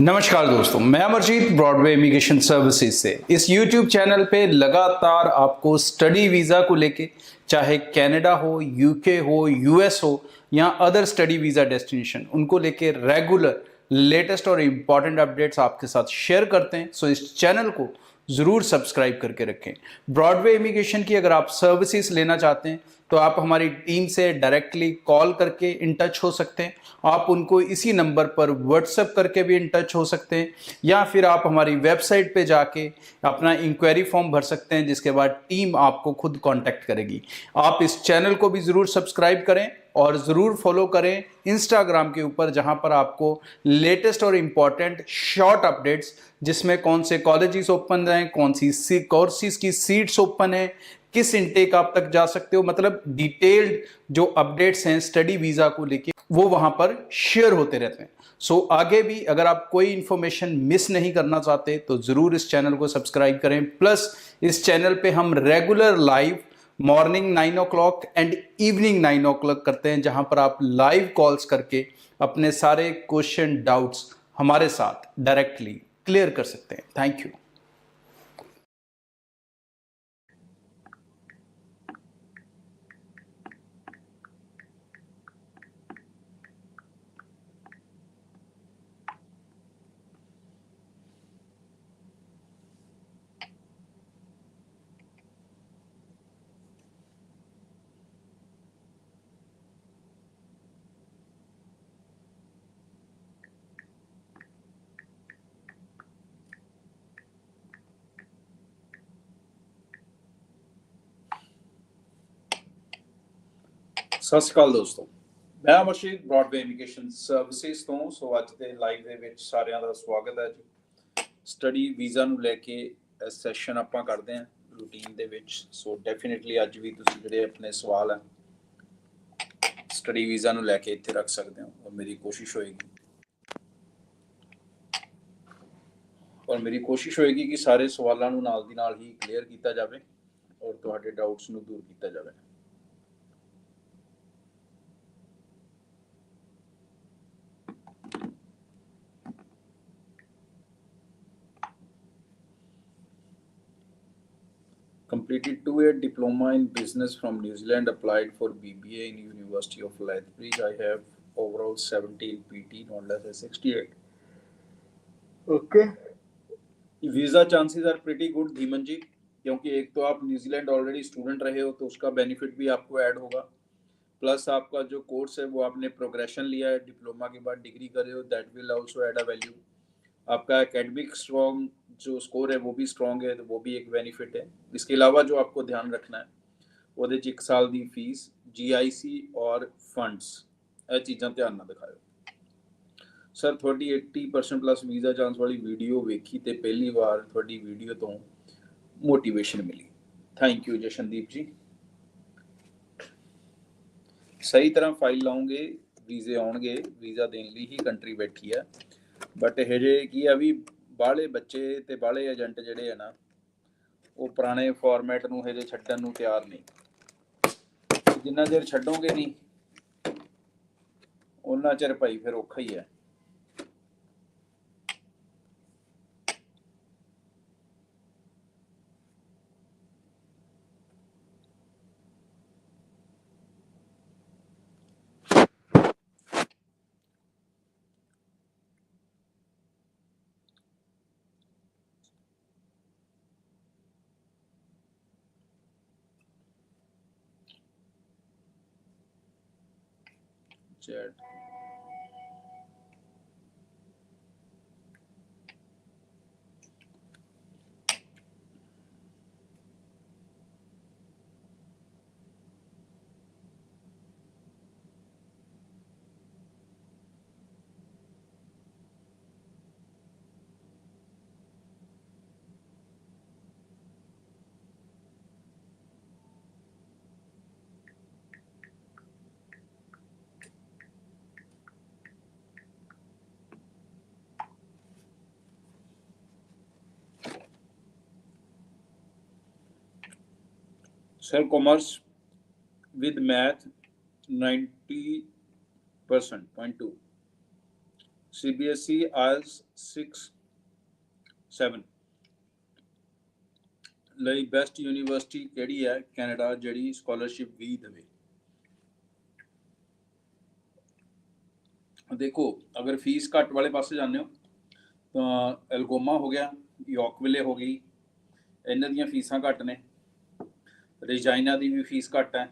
नमस्कार दोस्तों, मैं अमरजीत ब्रॉडवे इमिग्रेशन सर्विसेज़ से। इस यूट्यूब चैनल पे लगातार आपको स्टडी वीज़ा को लेके, चाहे कनाडा हो यूके हो यूएस हो, या अदर स्टडी वीज़ा डेस्टिनेशन उनको लेके रेगुलर लेटेस्ट और इंपॉर्टेंट अपडेट्स आपके साथ शेयर करते हैं। सो इस चैनल को ज़रूर सब्सक्राइब करके रखें। ब्रॉडवे इमिग्रेशन की अगर आप सर्विसेज़ लेना चाहते हैं तो आप हमारी टीम से डायरेक्टली कॉल करके इन टच हो सकते हैं। आप उनको इसी नंबर पर व्हाट्सएप करके भी इन टच हो सकते हैं, या फिर आप हमारी वेबसाइट पे जाके अपना इंक्वायरी फॉर्म भर सकते हैं, जिसके बाद टीम आपको खुद कांटेक्ट करेगी। आप इस चैनल को भी ज़रूर सब्सक्राइब करें। और ज़रूर फॉलो करें इंस्टाग्राम के ऊपर जहाँ पर आपको लेटेस्ट और इंपॉर्टेंट शॉर्ट अपडेट्स जिसमें कौन से कॉलेजेस ओपन हैं कौन सी कोर्सेज की सीट्स ओपन है किस इंटेक आप तक जा सकते हो मतलब डिटेल्ड जो अपडेट्स हैं स्टडी वीज़ा को लेके वो वहाँ पर शेयर होते रहते हैं। सो so, आगे भी अगर आप कोई इन्फॉर्मेशन मिस नहीं करना चाहते तो ज़रूर इस चैनल को सब्सक्राइब करें। प्लस इस चैनल पे हम regular live morning nine o'clock and evening nine o'clock करते हैं, जहाँ पर आप लाइव कॉल्स करके अपने सारे क्वेश्चन, डाउट्स हमारे साथ डायरेक्टली क्लियर कर सकते हैं। Thank you. ਸਤਿ ਸ਼੍ਰੀ ਅਕਾਲ ਦੋਸਤੋ। ਮੈਂ ਅਮਰਸ਼ੀਤ ਬ੍ਰੌਡਵੇ ਇਮੀਗ੍ਰੇਸ਼ਨ ਸਰਵਿਸਿਜ਼ ਤੋਂ। ਸੋ ਅੱਜ ਦੇ ਲਾਈਵ ਦੇ ਵਿੱਚ ਸਾਰਿਆਂ ਦਾ ਸਵਾਗਤ ਹੈ ਜੀ। ਸਟੱਡੀ ਵੀਜ਼ਾ ਨੂੰ ਲੈ ਕੇ ਸੈਸ਼ਨ ਆਪਾਂ ਕਰਦੇ ਹਾਂ ਰੂਟੀਨ ਦੇ ਵਿੱਚ। ਸੋ ਡੈਫੀਨਿਟਲੀ ਅੱਜ ਵੀ ਤੁਸੀਂ ਜਿਹੜੇ ਆਪਣੇ ਸਵਾਲ ਹੈ ਸਟੱਡੀ ਵੀਜ਼ਾ ਨੂੰ ਲੈ ਕੇ ਇੱਥੇ ਰੱਖ ਸਕਦੇ ਹੋ। ਔਰ ਮੇਰੀ ਕੋਸ਼ਿਸ਼ ਹੋਏਗੀ। ਔਰ ਮੇਰੀ ਕੋਸ਼ਿਸ਼ ਹੋਏਗੀ ਕਿ ਸਾਰੇ ਸਵਾਲਾਂ ਨੂੰ ਨਾਲ ਦੀ ਨਾਲ ਹੀ ਕਲੀਅਰ ਕੀਤਾ ਜਾਵੇ। ਔਰ ਤੁਹਾਡੇ ਡਾਊਟਸ ਨੂੰ ਦੂਰ ਕੀਤਾ ਜਾਵੇ। Completed two-year diploma in business from New Zealand, applied for BBA in University of Lethbridge. I have overall 17 PT, not less than 68. Okay. Visa chances are pretty good, Dhiman ji क्योंकि एक तो आप न्यूजीलैंड ऑलरेडी स्टूडेंट रहे हो तो उसका benefit भी आपको ऐड होगा प्लस आपका जो कोर्स है वो आपने प्रोग्रेशन लिया है डिप्लोमा के बाद डिग्री कर हो that will also add a value आपका एकेडमिक स्ट्रॉन्ग जो स्कोर है वो भी स्ट्रॉन्ग है तो वो भी एक बेनिफिट है इसके अलावा जो आपको ध्यान रखना है ਉਹਦੇ ਚ ਇੱਕ ਸਾਲ ਦੀ ਫੀਸ GIC ਔਰ ਫੰਡਸ ਇਹ ਚੀਜ਼ਾਂ ਧਿਆਨ ਨਾਲ ਦਿਖਾਓ ਸਰ ਤੁਹਾਡੀ 80% ਪਲੱਸ ਵੀਜ਼ਾ ਚਾਂਸ ਵਾਲੀ ਵੀਡੀਓ ਵੇਖੀ ਤੇ ਪਹਿਲੀ ਵਾਰ ਤੁਹਾਡੀ ਵੀਡੀਓ ਤੋਂ ਮੋਟੀਵੇਸ਼ਨ ਮਿਲੀ ਥੈਂਕ ਯੂ ਜਸ਼ਨਦੀਪ ਜੀ ਸਹੀ ਤਰ੍ਹਾਂ ਫਾਈਲ ਲਾਉਂਗੇ ਵੀਜ਼ੇ ਆਉਣਗੇ ਵੀਜ਼ਾ ਦੇਣ ਲਈ ਹੀ ਕੰਟਰੀ ਬੈਠੀ ਹੈ ਬਟ ਇਹ ਜੇ ਕੀ ਆ ਵੀ ਬਾਹਲੇ ਬੱਚੇ ਤੇ ਬਾਹਲੇ ਏਜੰਟ ਜਿਹੜੇ ਆ ਨਾ, ਉਹ ਪੁਰਾਣੇ ਫਾਰਮੈਟ ਨੂੰ ਹਜੇ ਛੱਡਣ ਨੂੰ ਤਿਆਰ ਨਹੀਂ। ਜਿੰਨਾ ਚਿਰ ਛੱਡੋਗੇ ਨਹੀਂ, ਉਹਨਾਂ ਚਿਰ ਭਾਈ ਫਿਰ ਔਖਾ ਹੀ ਹੈ। captured Sir, commerce with math 90 percent, point two. CBSE IELTS 6 7 ਲਈ ਬੈਸਟ ਯੂਨੀਵਰਸਿਟੀ ਕਿਹੜੀ ਹੈ? ਕੈਨੇਡਾ ਜਿਹੜੀ ਸਕਾਲਰਸ਼ਿਪ ਵੀ ਦੇਵੇ। ਦੇਖੋ ਅਗਰ ਫੀਸ ਘੱਟ ਵਾਲੇ ਪਾਸੇ ਜਾਂਦੇ ਹੋ ਤਾਂ ਐਲਗੋਮਾ ਹੋ ਗਿਆ ਯਾਰਕਵਿਲੇ ਹੋ ਗਈ ਇਹਨਾਂ ਦੀਆਂ ਫੀਸਾਂ ਘੱਟ ਨੇ। ਰਜਾਈਨਾ ਦੀ ਵੀ ਫੀਸ ਘੱਟ ਹੈ।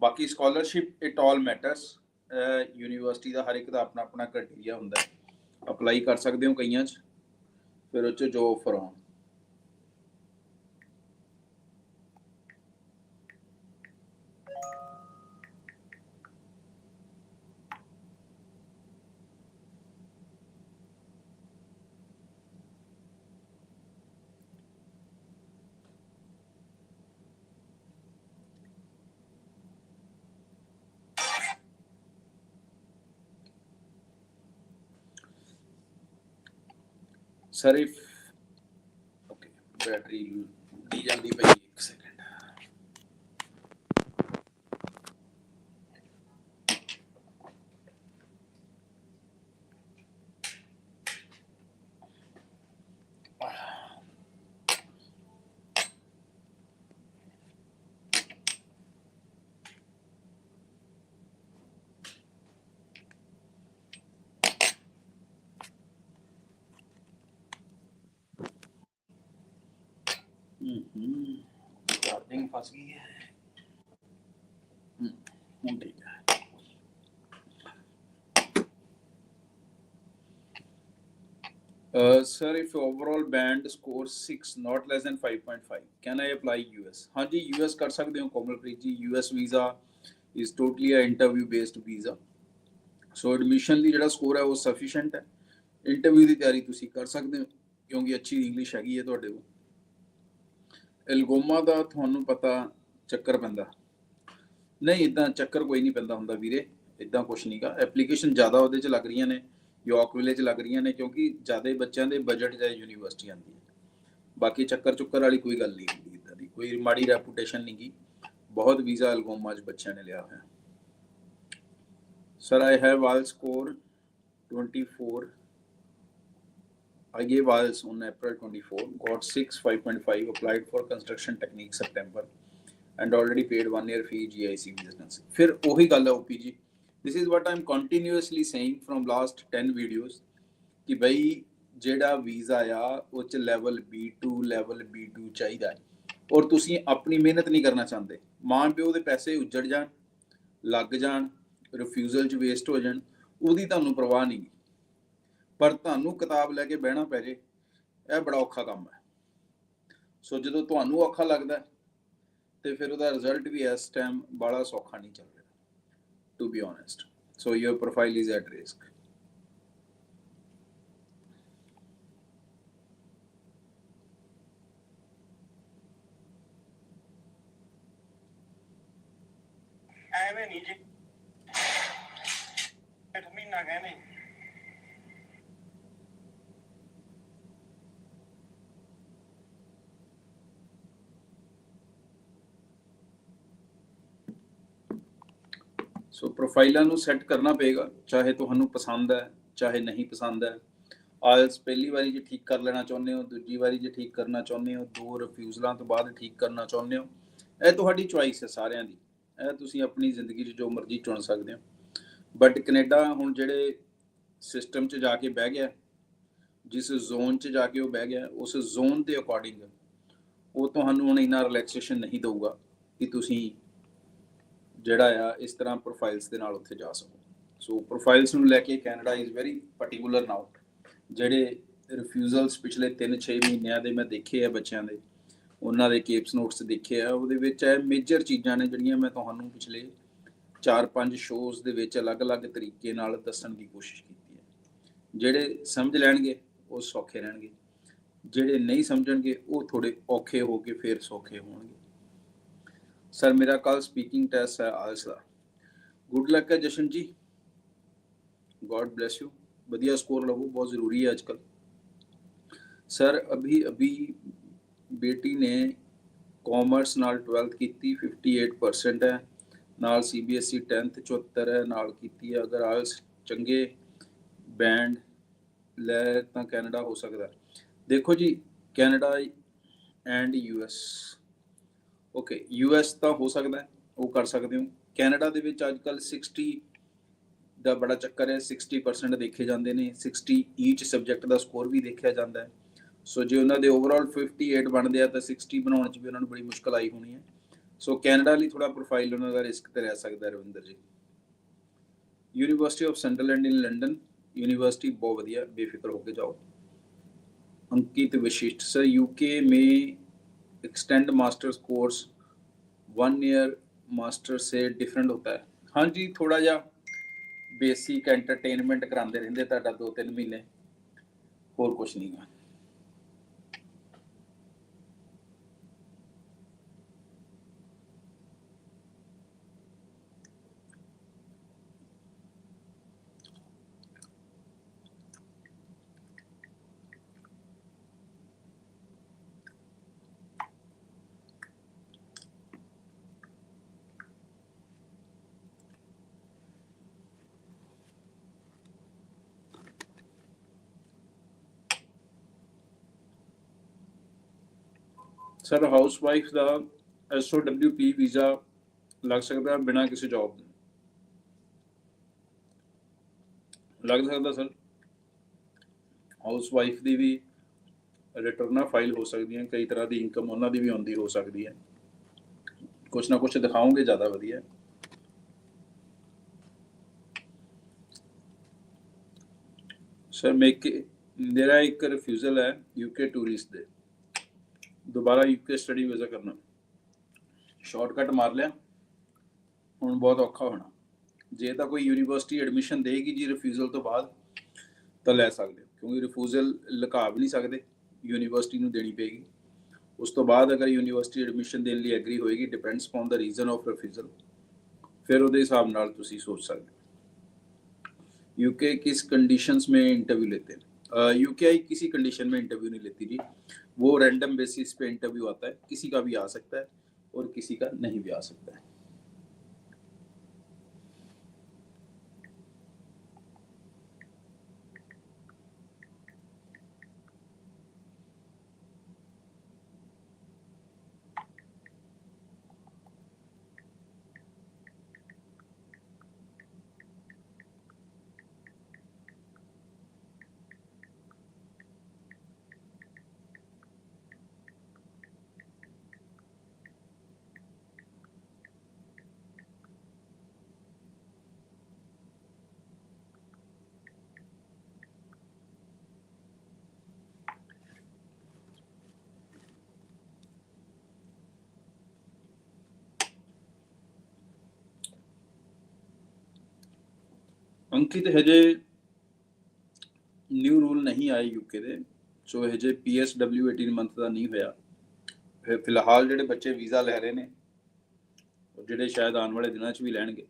ਬਾਕੀ scholarship it all matters university ਦਾ ਹਰ ਇੱਕ ਦਾ ਆਪਣਾ ਆਪਣਾ ਕ੍ਰਾਈਟੇਰੀਆ ਹੁੰਦਾ ਹੈ। ਅਪਲਾਈ ਕਰ ਸਕਦੇ ਹੋ ਕਈਆਂ 'ਚ। ਫਿਰ ਉਹ 'ਚ ਜੋ ਆਫਰ ਆਉਣ ਸਰ ਇਫ ਓਕੇ ਬੈਟਰੀ ਦੀ ਜਾਂਦੀ ਪਈ ਹੂੰ ਚਾਰਜਿੰਗ ਫਸ ਗਈ ਹੈ ਹੂੰ ਹੁਣ ਠੀਕ ਹੈ Uh, sir, if overall band scores 6, not less than 5.5, can I apply US? ਹਾਂਜੀ US ਕਰ ਸਕਦੇ ਹੋ Komalpreet ji US visa is totally a interview based visa. So admission ਲਈ ਜਿਹੜਾ ਸਕੋਰ ਹੈ ਉਹ ਸਫੀਸ਼ੀਐਂਟ ਹੈ ਇੰਟਰਵਿਊ ਦੀ ਤਿਆਰੀ ਤੁਸੀਂ ਕਰ ਸਕਦੇ ਹੋ ਕਿਉਂਕਿ ਅੱਛੀ ਇੰਗਲਿਸ਼ ਹੈਗੀ ਹੈ ਤੁਹਾਡੇ ਕੋਲ ਐਲਗੋਮਾ ਦਾ ਤੁਹਾਨੂੰ ਪਤਾ ਚੱਕਰ ਪੈਂਦਾ। ਨਹੀਂ ਇਦਾਂ ਚੱਕਰ ਕੋਈ ਨਹੀਂ ਪੈਂਦਾ ਹੁੰਦਾ ਵੀਰੇ ਇਦਾਂ ਕੁਝ ਨਹੀਂਗਾ ਐਪਲੀਕੇਸ਼ਨ ਜ਼ਿਆਦਾ ਉਹਦੇ ਚ ਲੱਗ ਰਹੀਆਂ ਨੇ ਯਾਰਕ ਵਿਲੇਜ ਲੱਗ ਰਹੀਆਂ ਨੇ, ਕਿਉਂਕਿ ਜ਼ਿਆਦਾ ਬੱਚਿਆਂ ਦੇ ਬਜਟ ਜਾਂ ਯੂਨੀਵਰਸਿਟੀ ਆਉਂਦੀ ਹੈ। ਬਾਕੀ ਚੱਕਰ ਚੁੱਕਰ ਵਾਲੀ ਕੋਈ ਗੱਲ ਨਹੀਂ ਹੁੰਦੀ ਇਦਾਂ ਦੀ, ਕੋਈ ਮਾੜੀ ਰੈਪੂਟੇਸ਼ਨ ਨਹੀਂ ਗੀ। ਬਹੁਤ ਵੀਜ਼ਾ ਐਲਗੋਮਾ ਚ ਬੱਚਿਆਂ ਨੇ ਲਿਆ ਹੋਇਆ। Sir I have all score 24 I gave IELTS on April 24, got 6 5.5, applied for construction technique September, and already paid one year fee GIC business. ਫਿਰ ਉਹੀ ਗੱਲ ਹੈ OP ਜੀ this is what I'm continuously saying from last 10 videos ਕਿ ਬਈ ਜਿਹੜਾ visa ਆ ਉਹ ਚ ਲੈਵਲ B2 ਲੈਵਲ B2 ਚਾਹੀਦਾ ਹੈ ਔਰ ਤੁਸੀਂ ਆਪਣੀ ਮਿਹਨਤ ਨਹੀਂ ਕਰਨਾ ਚਾਹੁੰਦੇ ਮਾਂ ਪਿਓ ਦੇ ਪੈਸੇ ਉੱਜੜ ਜਾਣ ਲੱਗ ਜਾਣ ਰਿਫਿਊਜ਼ਲ ਚ ਵੇਸਟ ਹੋ ਜਾਣ ਉਹਦੀ ਤੁਹਾਨੂੰ ਪਰਵਾਹ ਨਹੀਂ ਗੀ। ਪਰ ਤੁਹਾਨੂੰ ਕਿਤਾਬ ਲੈ ਕੇ ਬਹਿਣਾ ਪੈ ਜੇ ਇਹ ਬੜਾ ਔਖਾ ਕੰਮ ਹੈ। ਸੋ ਜਦੋਂ ਤੁਹਾਨੂੰ ਔਖਾ ਲੱਗਦਾ ਹੈ, ਤੇ ਫਿਰ ਉਹਦਾ ਰਿਜ਼ਲਟ ਵੀ ਇਸ ਟਾਈਮ ਬੜਾ ਸੌਖਾ ਨਹੀਂ ਚੱਲ ਰਿਹਾ to be honest so your profile is at risk ਐਵੇਂ ਨਹੀਂ ਜੀ ਇੱਕ ਮਹੀਨਾ ਕਹਿੰਦੇ। ਸੋ ਪ੍ਰੋਫਾਈਲਾਂ ਨੂੰ ਸੈੱਟ ਕਰਨਾ ਪਏਗਾ, ਚਾਹੇ ਤੁਹਾਨੂੰ ਪਸੰਦ ਹੈ, ਚਾਹੇ ਨਹੀਂ ਪਸੰਦ ਹੈ। ਆਇਲਸ ਪਹਿਲੀ ਵਾਰੀ ਜੇ ਠੀਕ ਕਰ ਲੈਣਾ ਚਾਹੁੰਦੇ ਹੋ, ਦੂਜੀ ਵਾਰੀ ਜੇ ਠੀਕ ਕਰਨਾ ਚਾਹੁੰਦੇ ਹੋ, ਦੋ ਰਿਫਿਊਜ਼ਲਾਂ ਤੋਂ ਬਾਅਦ ਠੀਕ ਕਰਨਾ ਚਾਹੁੰਦੇ ਹੋ, ਇਹ ਤੁਹਾਡੀ ਚੁਆਇਸ ਹੈ ਸਾਰਿਆਂ ਦੀ। ਇਹ ਤੁਸੀਂ ਆਪਣੀ ਜ਼ਿੰਦਗੀ 'ਚ ਜੋ ਮਰਜ਼ੀ ਚੁਣ ਸਕਦੇ ਹੋ। ਬਟ ਕੈਨੇਡਾ ਹੁਣ ਜਿਹੜੇ ਸਿਸਟਮ 'ਚ ਜਾ ਕੇ ਬਹਿ ਗਿਆ, ਜਿਸ ਜ਼ੋਨ 'ਚ ਜਾ ਕੇ ਉਹ ਬਹਿ ਗਿਆ, ਉਸ ਜ਼ੋਨ ਦੇ ਅਕੋਰਡਿੰਗ ਉਹ ਤੁਹਾਨੂੰ ਹੁਣ ਇੰਨਾ ਰਿਲੈਕਸੇਸ਼ਨ ਨਹੀਂ ਦੇਊਗਾ ਕਿ ਤੁਸੀਂ ਜਿਹੜਾ ਆ, ਇਸ ਤਰ੍ਹਾਂ ਪ੍ਰੋਫਾਈਲਸ ਦੇ ਨਾਲ ਉੱਥੇ ਜਾ ਸਕੋ। ਸੋ ਪ੍ਰੋਫਾਈਲਸ ਨੂੰ ਲੈ ਕੇ Canada is very particular now ਜਿਹੜੇ ਰਿਫਿਊਜ਼ਲਸ ਪਿਛਲੇ 3-6 ਮਹੀਨਿਆਂ ਦੇ ਮੈਂ ਦੇਖੇ ਆ ਬੱਚਿਆਂ ਦੇ, ਉਹਨਾਂ ਦੇ ਕੇਪਸ ਨੋਟਸ ਦੇਖੇ ਆ, ਉਹਦੇ ਵਿੱਚ ਇਹ ਮੇਜਰ ਚੀਜ਼ਾਂ ਨੇ ਜਿਹੜੀਆਂ ਮੈਂ ਤੁਹਾਨੂੰ ਪਿਛਲੇ 4-5 ਸ਼ੋਜ਼ ਦੇ ਵਿੱਚ ਅਲੱਗ-ਅਲੱਗ ਤਰੀਕੇ ਨਾਲ ਦੱਸਣ ਦੀ ਕੋਸ਼ਿਸ਼ ਕੀਤੀ ਹੈ। ਜਿਹੜੇ ਸਮਝ ਲੈਣਗੇ, ਉਹ ਸੌਖੇ ਰਹਿਣਗੇ। ਜਿਹੜੇ ਨਹੀਂ ਸਮਝਣਗੇ, ਉਹ ਥੋੜੇ ਔਖੇ ਹੋ ਕੇ ਫਿਰ ਸੌਖੇ ਹੋਣਗੇ। ਸਰ ਮੇਰਾ ਕੱਲ ਸਪੀਕਿੰਗ ਟੈਸਟ ਹੈ ਆਇਲਸ ਦਾ ਗੁੱਡ ਲੱਕ ਹੈ Jashan ji God bless you बढ़िया स्कोर लवो बहुत ज़रूरी है आजकल सर अभी अभी बेटी ने ਕਾਮਰਸ ਨਾਲ 12th ਕੀਤੀ 58% ਹੈ ਨਾਲ ਸੀਬੀਐਸਈ 10th 74 ਹੈ ਨਾਲ ਕੀਤੀ ਹੈ ਅਗਰ ਆਇਲਸ ਚੰਗੇ ਬੈਂਡ ਲੈ ਤਾਂ ਕੈਨੇਡਾ ਹੋ ਸਕਦਾ ਹੈ। ਦੇਖੋ ਜੀ Canada and US okay you US ਤਾਂ ਹੋ ਸਕਦਾ ਉਹ ਕਰ ਸਕਦੇ ਹੋ। ਕੈਨੇਡਾ ਦੇ ਵਿੱਚ ਅੱਜ ਕੱਲ 60 ਦਾ ਬੜਾ ਚੱਕਰ ਹੈ 60% ਦੇਖੇ ਜਾਂਦੇ ਨੇ 60 ਈਚ ਸਬਜੈਕਟ ਦਾ ਸਕੋਰ ਵੀ ਦੇਖਿਆ ਜਾਂਦਾ ਹੈ। ਸੋ ਜੇ ਉਹਨਾਂ ਦੇ ਓਵਰਆਲ 58 ਬਣਦੇ ਆ, ਤਾਂ 60 ਬਣਾਉਣ 'ਚ ਵੀ ਉਹਨਾਂ ਨੂੰ ਬੜੀ ਮੁਸ਼ਕਲ ਆਈ ਹੋਣੀ ਹੈ। ਸੋ ਕੈਨੇਡਾ ਲਈ ਥੋੜਾ ਪ੍ਰੋਫਾਈਲ ਉਹਨਾਂ ਦਾ ਰਿਸਕ ਤੇ ਰਹਿ ਸਕਦਾ Ravinder ji. University of Sunderland in London university ਬਹੁਤ ਵਧੀਆ, ਬੇਫਿਕਰ ਹੋ ਕੇ ਜਾਓ। ਅੰਕਿਤ ਵਿਸ਼ਿਸ਼ਟ ਸਰ ਯੂਕੇ ਮੇ extend masters course one year master से डिफरेंट होता है हाँ जी थोड़ा जा बेसिक एंटरटेनमेंट कराते रहंदे ਤੁਹਾਡਾ 2-3 ਮਹੀਨੇ ਹੋਰ ਕੁਝ ਨਹੀਂ ਗਾ ਸਰ ਹਾਊਸਵਾਈਫ ਦਾ ਐਸਓਡਬਲਯੂਪੀ ਵੀਜ਼ਾ ਲੱਗ ਸਕਦਾ ਬਿਨਾਂ ਕਿਸੇ ਜੌਬ ਦੇ? ਲੱਗ ਸਕਦਾ ਸਰ। ਹਾਊਸਵਾਈਫ ਦੀ ਵੀ ਰਿਟਰਨਾਂ ਫਾਈਲ ਹੋ ਸਕਦੀਆਂ ਕਈ ਤਰ੍ਹਾਂ ਦੀ ਇਨਕਮ ਉਹਨਾਂ ਦੀ ਵੀ ਆਉਂਦੀ ਹੋ ਸਕਦੀ ਹੈ ਕੁਛ ਨਾ ਕੁਛ ਦਿਖਾਓਗੇ ਜ਼ਿਆਦਾ ਵਧੀਆ। ਸਰ, ਮੇਕ ਮੇਰਾ ਇੱਕ ਰਿਫਿਊਜ਼ਲ ਹੈ ਯੂਕੇ ਟੂਰਿਸਟ ਦੇ। ਦੁਬਾਰਾ ਯੂਕੇ ਸਟੱਡੀ ਵੀਜ਼ਾ ਕਰਨਾ ਸ਼ਾਰਟਕਟ ਮਾਰ ਲਿਆ ਹੁਣ ਬਹੁਤ ਔਖਾ ਹੋਣਾ ਜੇ ਤਾਂ ਕੋਈ ਯੂਨੀਵਰਸਿਟੀ ਐਡਮਿਸ਼ਨ ਦੇਗੀ ਜੀ ਰਿਫਿਊਜ਼ਲ ਤੋਂ ਬਾਅਦ ਤਾਂ ਲੈ ਸਕਦੇ ਹੋ ਕਿਉਂਕਿ ਰਿਫਿਊਜ਼ਲ ਲੁਕਾ ਵੀ ਨਹੀਂ ਸਕਦੇ ਯੂਨੀਵਰਸਿਟੀ ਨੂੰ ਦੇਣੀ ਪਏਗੀ ਉਸ ਤੋਂ ਬਾਅਦ ਅਗਰ ਯੂਨੀਵਰਸਿਟੀ ਐਡਮਿਸ਼ਨ ਦੇਣ ਲਈ ਐਗਰੀ ਹੋਏਗੀ depends on the reason of refusal ਫਿਰ ਉਹਦੇ ਹਿਸਾਬ ਨਾਲ ਤੁਸੀਂ ਸੋਚ ਸਕਦੇ हो यूके किस कंडीशंस में इंटरव्यू लेते हैं यूकेआई किसी कंडीशन में इंटरव्यू नहीं लेती जी वो रैंडम बेसिस पे इंटरव्यू आता है किसी का भी आ सकता है और किसी का नहीं भी आ सकता है ਅੰਕਿਤ ਹਜੇ ਨਿਊ ਰੂਲ ਨਹੀਂ ਆਏ ਯੂਕੇ ਦੇ ਸੋ ਹਜੇ ਪੀਐਸਡਬਲਿਊ 18 ਮੰਥ ਦਾ ਨਹੀਂ ਹੋਇਆ ਫਿਲਹਾਲ ਜਿਹੜੇ ਬੱਚੇ ਵੀਜ਼ਾ ਲੈ ਰਹੇ ਨੇ ਜਿਹੜੇ ਸ਼ਾਇਦ ਆਉਣ ਵਾਲੇ ਦਿਨਾਂ 'ਚ ਵੀ ਲੈਣਗੇ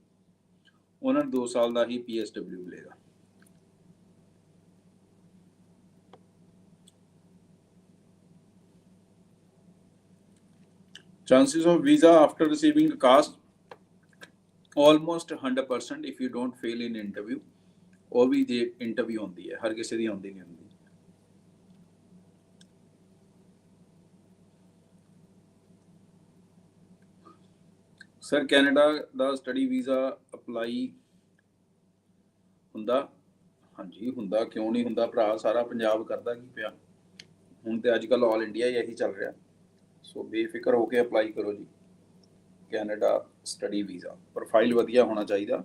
ਉਹਨਾਂ ਨੂੰ 2 ਸਾਲ ਦਾ ਹੀ ਪੀਐਸਡਬਲਿਊ ਮਿਲੇਗਾ chances of visa after receiving a cast almost 100% if you don't fail in interview, ਉਹ ਵੀ ਜੇ ਇੰਟਰਵਿਊ ਹੁੰਦੀ ਹੈ, ਹਰ ਕਿਸੇ ਦੀ ਆਉਂਦੀ ਨਹੀਂ ਹੁੰਦੀ। ਸਰ, ਕੈਨੇਡਾ ਦਾ ਸਟੱਡੀ ਵੀਜ਼ਾ ਅਪਲਾਈ ਹੁੰਦਾ? ਹਾਂਜੀ, ਹੁੰਦਾ, ਕਿਉਂ ਨਹੀਂ ਹੁੰਦਾ? ਭਰਾ ਸਾਰਾ ਪੰਜਾਬ ਕਰਦਾ ਕੀ ਪਿਆ? ਹੁਣ ਤੇ ਅੱਜ ਕੱਲ ਆਲ ਇੰਡੀਆ ਹੀ ਇਹੀ ਚੱਲ ਰਿਹਾ। ਸੋ ਬੇਫਿਕਰ ਹੋ ਕੇ ਅਪਲਾਈ ਕਰੋ ਜੀ। ਕੈਨੇਡਾ ਸਟੱਡੀ ਵੀਜ਼ਾ ਪ੍ਰੋਫਾਈਲ ਵਧੀਆ ਹੋਣਾ ਚਾਹੀਦਾ।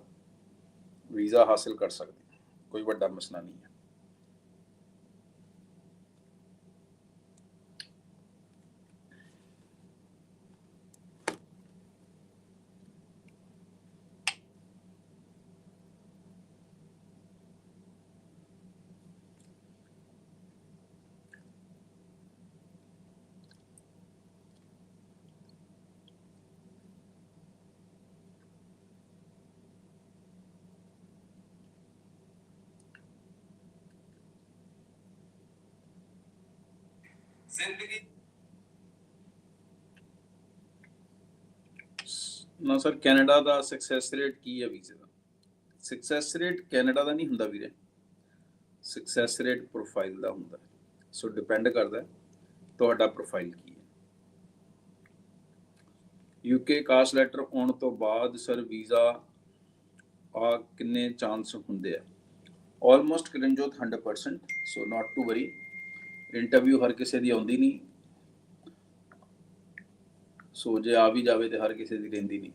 ਵੀਜ਼ਾ ਹਾਸਲ ਕਰ ਸਕਦੇ। ਕੋਈ ਵੱਡਾ ਮਸਲਾ ਨਹੀਂ ਹੈ। ਜ਼ਿੰਦਗੀ ਨਾ ਸਰ, ਕੈਨੇਡਾ ਦਾ ਸਕਸੈਸ ਰੇਟ ਕੀ ਹੈ ਵੀਜ਼ੇ ਦਾ? ਸਕਸੈਸ ਰੇਟ ਕੈਨੇਡਾ ਦਾ ਨਹੀਂ ਹੁੰਦਾ ਵੀਰੇ। ਸਕਸੈਸ ਰੇਟ ਪ੍ਰੋਫਾਈਲ ਦਾ ਹੁੰਦਾ। ਸੋ ਡਿਪੈਂਡ ਕਰਦਾ ਤੁਹਾਡਾ ਪ੍ਰੋਫਾਈਲ ਕੀ ਹੈ। ਯੂਕੇ ਕਾਸਟ ਲੈਟਰ ਆਉਣ ਤੋਂ ਬਾਅਦ ਸਰ, ਵੀਜ਼ਾ ਆ ਕਿੰਨੇ ਚਾਂਸ ਹੁੰਦੇ ਆ? Almost Kiranjot 100% so not to worry interview ਹਰ ਕਿਸੇ ਦੀ ਆਉਂਦੀ ਨਹੀਂ। ਸੋ ਜੇ ਆ ਵੀ ਜਾਵੇ ਤੇ ਹਰ ਕਿਸੇ ਦੀ ਰਹਿੰਦੀ ਨਹੀਂ।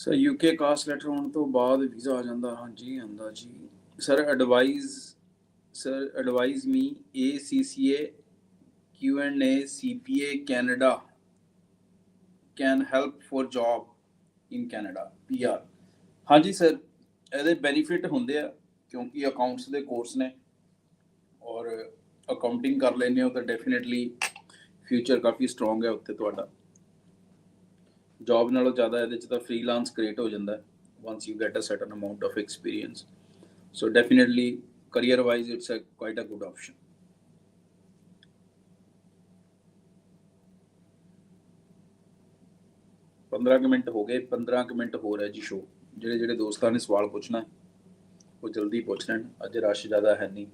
ਸਰ ਯੂਕੇ ਕਾਸਟ ਲੈਟਰ ਹੋਣ ਤੋਂ ਬਾਅਦ ਵੀਜ਼ਾ ਆ ਜਾਂਦਾ। ਹਾਂਜੀ ਆਂਦਾ ਜੀ। Sir advise sir advise me ACCA Q&A CPA Canada can help for job in Canada PR ਹਾਂਜੀ ਸਰ ਇਹਦੇ ਬੈਨੀਫਿਟ ਹੁੰਦੇ ਆ ਕਿਉਂਕਿ ਅਕਾਊਂਟਸ ਦੇ ਕੋਰਸ ਨੇ ਔਰ ਅਕਾਊਂਟਿੰਗ ਕਰ ਲੈਂਦੇ ਹੋ ਤਾਂ ਡੈਫੀਨਿਟਲੀ ਫਿਊਚਰ ਕਾਫੀ ਸਟਰੋਂਗ ਹੈ ਉੱਤੇ ਤੁਹਾਡਾ। ਜੌਬ ਨਾਲੋਂ ਜ਼ਿਆਦਾ ਇਹਦੇ ਚ ਤਾਂ ਫ੍ਰੀਲਾਂਸ ਕ੍ਰੀਏਟ ਹੋ ਜਾਂਦਾ ਹੈ once you get a certain amount of experience so definitely career wise it's a quite a good option. ਪੰਦਰਾਂ ਕੁ ਮਿੰਟ ਹੋ ਗਏ 15 ਕੁ ਮਿੰਟ ਹੋਰ ਹੈ ਜੀ ਸ਼ੋ ਜਿਹੜੇ ਜਿਹੜੇ ਦੋਸਤਾਂ ਨੇ ਸਵਾਲ ਪੁੱਛਣਾ ਉਹ ਜਲਦੀ ਪੁੱਛ ਲੈਣ। ਅੱਜ ਰਸ਼ ਜ਼ਿਆਦਾ ਹੈ ਨਹੀਂ।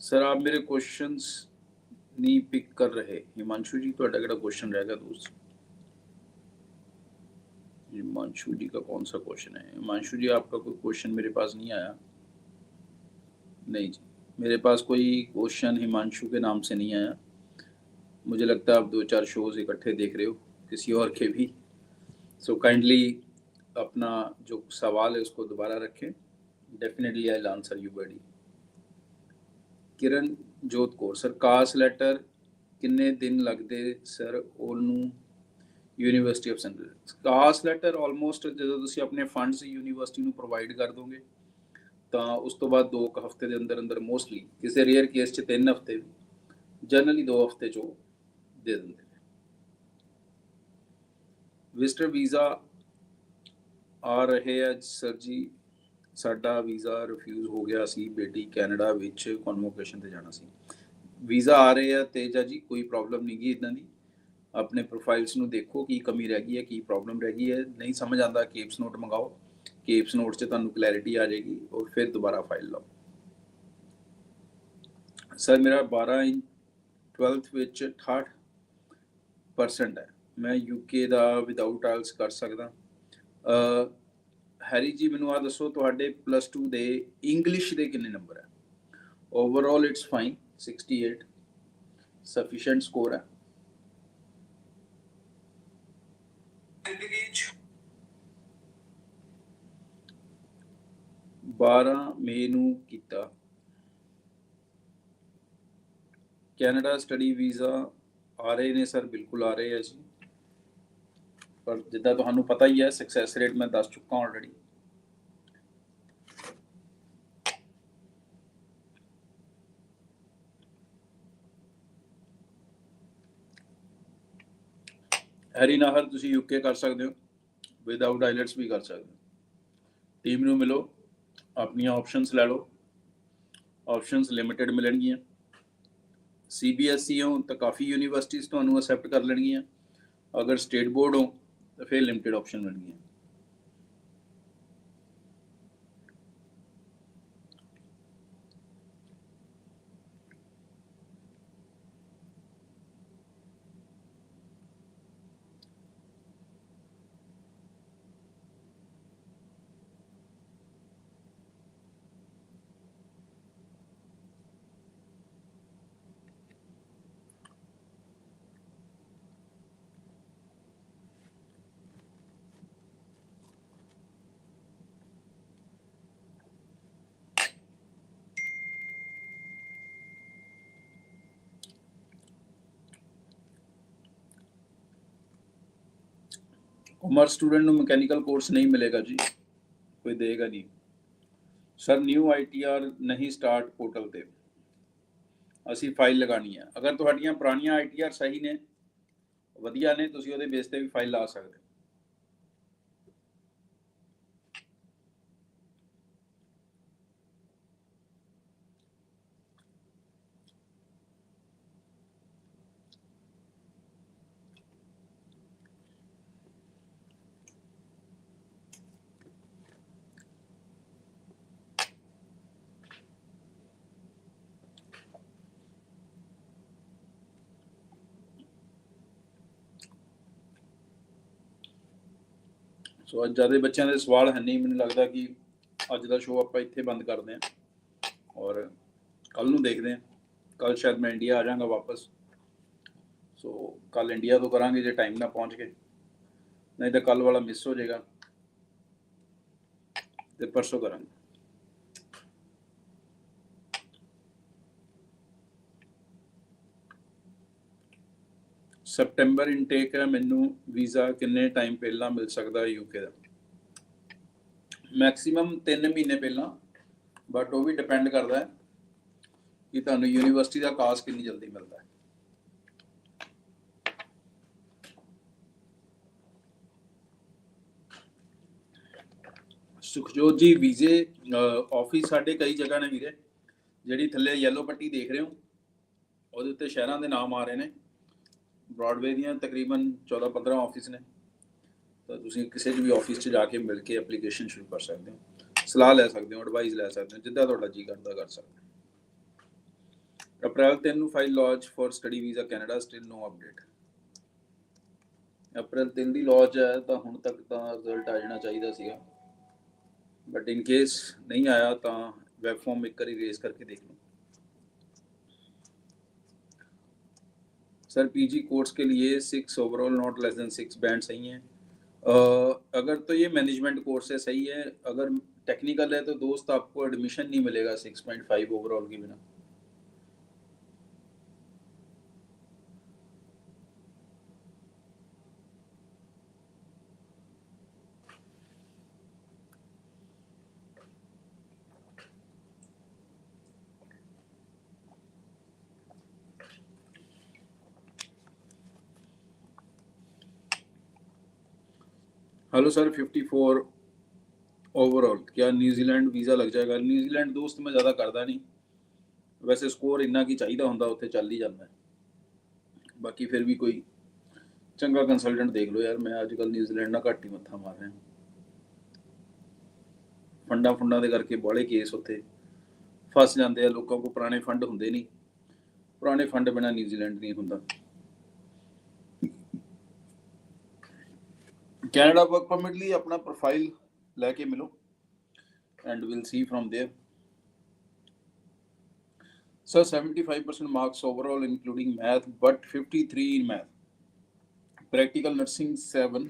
सर, आप मेरे क्वेश्चंस नहीं पिक कर रहे। हिमांशु जी तो अडगड़ा क्वेश्चन रहेगा दोस्त। हिमांशु जी का कौन सा क्वेश्चन है? हिमांशु जी, आपका कोई क्वेश्चन मेरे पास नहीं आया? नहीं जी। मेरे पास कोई क्वेश्चन हिमांशु के नाम से नहीं आया मुझे लगता है आप दो चार शोज इकट्ठे देख रहे हो किसी और के भी सो काइंडली अपना जो सवाल है उसको दोबारा रखें definitely I answer you buddy Kiranjot Kaur sir ਕਾਸ letter ਕਿੰਨੇ ਦਿਨ ਲੱਗਦੇ ਸਰ ਉਹਨੂੰ university of centre ਕਾਸ letter almost ਜਦੋਂ ਤੁਸੀਂ ਆਪਣੇ ਫੰਡਸ ਯੂਨੀਵਰਸਿਟੀ ਨੂੰ ਪ੍ਰੋਵਾਈਡ ਕਰ ਦੋਗੇ ਤਾਂ ਉਸ ਤੋਂ ਬਾਅਦ 2 ਹਫ਼ਤੇ ਦੇ ਅੰਦਰ ਅੰਦਰ ਮੋਸਟਲੀ ਕਿਸੇ ਰੇਅਰ ਕੇਸ 'ਚ 3 ਹਫ਼ਤੇ ਜਨਰਲੀ 2 ਹਫ਼ਤੇ 'ਚ ਉਹ ਦੇ ਦਿੰਦੇ ਨੇ। ਵਿਜ਼ਟਰ ਵੀਜ਼ਾ ਆ ਰਹੇ ਆ ਸਰ ਜੀ, ਸਾਡਾ ਵੀਜ਼ਾ ਰਿਫਿਊਜ਼ ਹੋ ਗਿਆ ਸੀ, ਬੇਟੀ ਕੈਨੇਡਾ ਵਿੱਚ ਕਨਵੋਕੇਸ਼ਨ ਤੇ ਜਾਣਾ ਸੀ। ਵੀਜ਼ਾ ਆ ਰਹੇ ਆ ਤੇਜਾ ਜੀ, ਕੋਈ ਪ੍ਰੋਬਲਮ ਨਹੀਂ ਗਈ ਇਦਾਂ ਦੀ। ਆਪਣੇ ਪ੍ਰੋਫਾਈਲਸ ਨੂੰ ਦੇਖੋ, ਕੀ ਕਮੀ ਰਹਿ ਗਈ ਹੈ, ਕੀ ਪ੍ਰੋਬਲਮ ਰਹਿ ਗਈ ਹੈ। ਨਹੀਂ ਸਮਝ ਆਉਂਦਾ ਕੇਪਸ ਨੋਟ ਮੰਗਾਓ। ਕੇਪਸ ਨੋਟ 'ਚ ਤੁਹਾਨੂੰ ਕਲੈਰਿਟੀ ਆ ਜਾਏਗੀ ਔਰ ਫਿਰ ਦੁਬਾਰਾ ਫਾਈਲ ਲਓ। ਸਰ ਮੇਰਾ 12 ਇੰਚ 12th ਵਿੱਚ 68% ਹੈ। ਮੈਂ ਯੂਕੇ ਦਾ ਵਿਦਆਊਟ ਆਇਲਸ ਕਰ ਸਕਦਾ। ਅ ਹੈਰੀ ਜੀ, ਮੈਨੂੰ ਆ ਦੱਸੋ, ਤੁਹਾਡੇ ਪਲੱਸ 2 ਦੇ ਇੰਗਲਿਸ਼ ਦੇ ਕਿੰਨੇ ਨੰਬਰ ਹੈ? Overall it's fine 68 sufficient score ਹੈ। ਜ਼ਿੰਦਗੀ ਚ 12 ਮਈ ਨੂੰ ਕੀਤਾ। ਕੈਨੇਡਾ ਸਟੱਡੀ ਵੀਜ਼ਾ ਆ ਰਹੇ ਨੇ ਸਰ, ਬਿਲਕੁਲ ਆ ਰਹੇ ਆ ਜੀ। ਪਰ ਜਿੱਦਾਂ ਤੁਹਾਨੂੰ ਪਤਾ ਹੀ ਹੈ ਸਕਸੈਸ ਰੇਟ ਮੈਂ ਦੱਸ ਚੁੱਕਾ ਆਲਰੇਡੀ ਹੈਰੀ ਨਾਹਰ, ਤੁਸੀਂ ਯੂਕੇ ਕਰ ਸਕਦੇ ਹੋ। ਵਿਦਆਊਟ ਆਈਲੈਟਸ ਵੀ ਕਰ ਸਕਦੇ ਹੋ। ਟੀਮ ਨੂੰ ਮਿਲੋ। ਆਪਣੀਆਂ ਆਪਸ਼ਨਸ ਲੈ ਲਓ। ਆਪਸ਼ਨਸ ਲਿਮਿਟਿਡ ਮਿਲਣਗੀਆਂ। ਸੀਬੀਐਸਈ ਹੋ ਤਾਂ ਕਾਫੀ ਯੂਨੀਵਰਸਿਟੀਆਂ ਤੁਹਾਨੂੰ ਅਸੈਪਟ ਕਰ ਲੈਣਗੀਆਂ। ਅਗਰ ਸਟੇਟ ਬੋਰਡ ਹੋ ਤਾਂ ਫਿਰ ਲਿਮਿਟਿਡ ਆਪਸ਼ਨ ਮਿਲਣਗੀਆਂ। ਕਮਰਸ ਸਟੂਡੈਂਟ ਨੂੰ ਮਕੈਨੀਕਲ ਕੋਰਸ ਨਹੀਂ ਮਿਲੇਗਾ ਜੀ। ਕੋਈ ਦੇਗਾ ਨਹੀਂ। ਸਰ ਨਿਊ ਆਈਟੀਆਰ ਨਹੀਂ ਸਟਾਰਟ ਪੋਰਟਲ ਤੇ। ਅਸੀਂ ਫਾਈਲ ਲਗਾਣੀ ਹੈ ਅਗਰ ਤੁਹਾਡੀਆਂ ਪੁਰਾਣੀਆਂ ਆਈਟੀਆਰ ਸਹੀ ਨੇ, ਵਧੀਆ ਨੇ, ਤੁਸੀਂ ਉਹਦੇ ਬੇਸ ਤੇ ਵੀ ਫਾਈਲ ਲਾ ਸਕਦੇ ਸੋ ਅੱਜ ਜ਼ਿਆਦਾ ਬੱਚਿਆਂ ਦੇ ਸਵਾਲ ਹੈ ਨਹੀਂ, ਮੈਨੂੰ ਲੱਗਦਾ ਕਿ ਅੱਜ ਦਾ ਸ਼ੋਅ ਆਪਾਂ ਇੱਥੇ ਬੰਦ ਕਰਦੇ ਹਾਂ। ਔਰ ਕੱਲ ਨੂੰ ਦੇਖਦੇ ਹਾਂ। ਕੱਲ ਸ਼ਾਇਦ ਮੈਂ ਇੰਡੀਆ ਆ ਜਾਵਾਂਗਾ ਵਾਪਸ। ਸੋ ਕੱਲ ਇੰਡੀਆ ਤੋਂ ਕਰਾਂਗੇ ਜੇ ਟਾਈਮ ਨਾਲ ਪਹੁੰਚ ਕੇ ਨਹੀਂ ਤਾਂ ਕੱਲ ਵਾਲਾ ਮਿਸ ਹੋ ਜਾਏਗਾ। ਤੇ ਪਰਸੋਂ ਕਰਾਂਗੇ। ਸਪਟੈਂਬਰ ਇਨਟੇਕ ਹੈ, ਮੈਨੂੰ ਵੀਜ਼ਾ ਕਿੰਨੇ ਟਾਈਮ ਪਹਿਲਾਂ ਮਿਲ ਸਕਦਾ ਯੂਕੇ ਦਾ? ਮੈਕਸਿਮਮ 3 ਮਹੀਨੇ ਪਹਿਲਾਂ ਬਟ ਉਹ ਵੀ ਡਿਪੈਂਡ ਕਰਦਾ ਹੈ ਕਿ ਤੁਹਾਨੂੰ ਯੂਨੀਵਰਸਿਟੀ ਦਾ ਕਾਸ ਕਿੰਨੀ ਜਲਦੀ ਮਿਲਦਾ ਹੈ। ਸੁਖਜੋਤ ਜੀ, ਵੀਜ਼ੇ ਆਫਿਸ ਸਾਡੇ ਕਈ ਜਗ੍ਹਾ ਨੇ ਵੀਰੇ, ਜਿਹੜੀ ਥੱਲੇ ਯੈਲੋ ਪੱਟੀ ਦੇਖ ਰਹੇ ਹੋ, ਉਹਦੇ ਉੱਤੇ ਸ਼ਹਿਰਾਂ ਦੇ ਨਾਮ ਆ ਰਹੇ ਨੇ। ਬ੍ਰੌਡਵੇ ਦੀਆਂ ਤਕਰੀਬਨ 14-15 ਆਫਿਸ ਨੇ। ਤਾਂ ਤੁਸੀਂ ਕਿਸੇ ਵੀ ਆਫਿਸ 'ਚ ਜਾ ਕੇ ਮਿਲ ਕੇ ਐਪਲੀਕੇਸ਼ਨ ਸ਼ੁਰੂ ਕਰ ਸਕਦੇ ਹੋ। ਸਲਾਹ ਲੈ ਸਕਦੇ ਹੋ ਐਡਵਾਈਸ ਲੈ ਸਕਦੇ ਹੋ, ਜਿੱਦਾਂ ਤੁਹਾਡਾ ਜੀ ਕਰਦਾ ਕਰ ਸਕਦੇ ਹੋ। ਅਪ੍ਰੈਲ 3 ਨੂੰ file launch for study visa Canada still no update April 3 ਦੀ ਲਾਂਚ ਹੈ, ਤਾਂ ਹੁਣ ਤੱਕ ਤਾਂ ਰਿਜ਼ਲਟ ਆ ਜਾਣਾ ਚਾਹੀਦਾ ਸੀਗਾ। ਬਟ ਇਨ ਕੇਸ ਨਹੀਂ ਆਇਆ, ਤਾਂ ਵੈਬ ਫਾਰਮ ਇੱਕ ਵਾਰੀ ਰੇਜ਼ ਕਰਕੇ ਦੇਖ ਲਓ। सर पीजी कोर्स के लिए six overall not less than six band सही हैं। अगर तो ये मैनेजमेंट कोर्स है, सही है। अगर टेक्निकल है तो दोस्त, आपको एडमिशन नहीं मिलेगा सिक्स पॉइंट फाइव ओवरऑल के बिना। हेलो सर 54 ओवरऑल क्या न्यूजीलैंड वीज़ा लग जाएगा न्यूजीलैंड दोस्त मैं ज़्यादा करदा ਨਹੀਂ ਵੈਸੇ ਸਕੋਰ ਇੰਨਾ ਕੀ ਚਾਹੀਦਾ ਹੁੰਦਾ ਉੱਥੇ ਚੱਲ ਹੀ ਜਾਂਦਾ ਹੈ ਬਾਕੀ ਫਿਰ ਵੀ ਕੋਈ ਚੰਗਾ ਕੰਸਲਟੈਂਟ ਦੇਖ ਲਓ ਯਾਰ ਮੈਂ ਅੱਜ ਕੱਲ ਨਿਊਜ਼ੀਲੈਂਡ ਨਾਲ ਘੱਟ ਹੀ ਮੱਥਾ ਮਾਰ ਰਿਹਾ ਫੰਡਾਂ ਫੰਡਾਂ ਦੇ ਕਰਕੇ ਬਾਹਲੇ ਕੇਸ ਉੱਥੇ ਫਸ ਜਾਂਦੇ ਆ ਲੋਕਾਂ ਕੋਲ ਪੁਰਾਣੇ ਫੰਡ ਹੁੰਦੇ ਨਹੀਂ ਪੁਰਾਣੇ ਫੰਡ ਬਿਨਾ ਨਿਊਜ਼ੀਲੈਂਡ ਨਹੀਂ ਹੁੰਦਾ ਕੈਨੇਡਾ ਵਰਕ ਪਰਮਿਟ ਲਈ ਆਪਣਾ ਪ੍ਰੋਫਾਈਲ ਲੈ ਕੇ ਮਿਲੋ and will see from there sir 75% marks overall including math but 53 in math practical nursing 7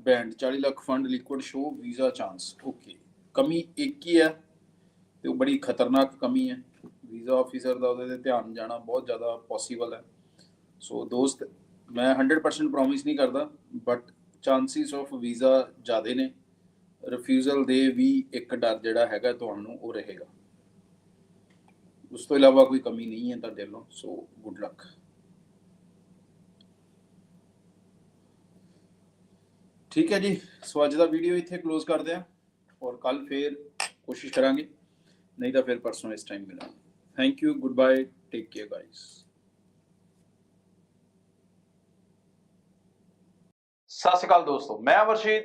band 40 lakh fund liquid show visa chance okay ਕਮੀ ਇੱਕ ਹੀ ਹੈ ਤੇ ਉਹ ਬੜੀ ਖਤਰਨਾਕ ਕਮੀ ਹੈ ਵੀਜ਼ਾ ਆਫੀਸਰ ਦਾ ਉਹਦੇ ਤੇ ਧਿਆਨ ਜਾਣਾ ਬਹੁਤ ਜ਼ਿਆਦਾ ਪੋਸੀਬਲ ਹੈ ਸੋ ਦੋਸਤ ਮੈਂ 100% ਪ੍ਰੋਮਿਸ ਨਹੀਂ ਕਰਦਾ ਬਟ ਚਾਂਸਿਸ ਆਫ ਵੀਜ਼ਾ ਜ਼ਿਆਦੇ ਨੇ। ਰਿਫਿਊਜ਼ਲ ਦੇ ਵੀ ਇੱਕ ਡਰ ਜਿਹੜਾ ਹੈਗਾ ਤੁਹਾਨੂੰ ਉਹ ਰਹੇਗਾ। ਉਸ ਤੋਂ ਇਲਾਵਾ ਕੋਈ ਕਮੀ ਨਹੀਂ ਹੈ ਤੁਹਾਡੇ ਵੱਲੋਂ, ਸੋ ਗੁੱਡ ਲੱਕ ਠੀਕ ਹੈ ਜੀ, ਸੋ ਅੱਜ ਦਾ ਵੀਡੀਓ ਇੱਥੇ ਕਲੋਜ਼ ਕਰਦੇ ਹਾਂ ਔਰ ਕੱਲ ਫੇਰ ਕੋਸ਼ਿਸ਼ ਕਰਾਂਗੇ। ਨਹੀਂ ਤਾਂ ਫਿਰ ਪਰਸੋਂ ਇਸ ਟਾਈਮ ਮਿਲਾਂਗੇ। Thank you good bye take care guys ਸਤਿ ਸ਼੍ਰੀ ਅਕਾਲ ਦੋਸਤੋ ਮੈਂ ਅਮਰਸ਼ੀਦ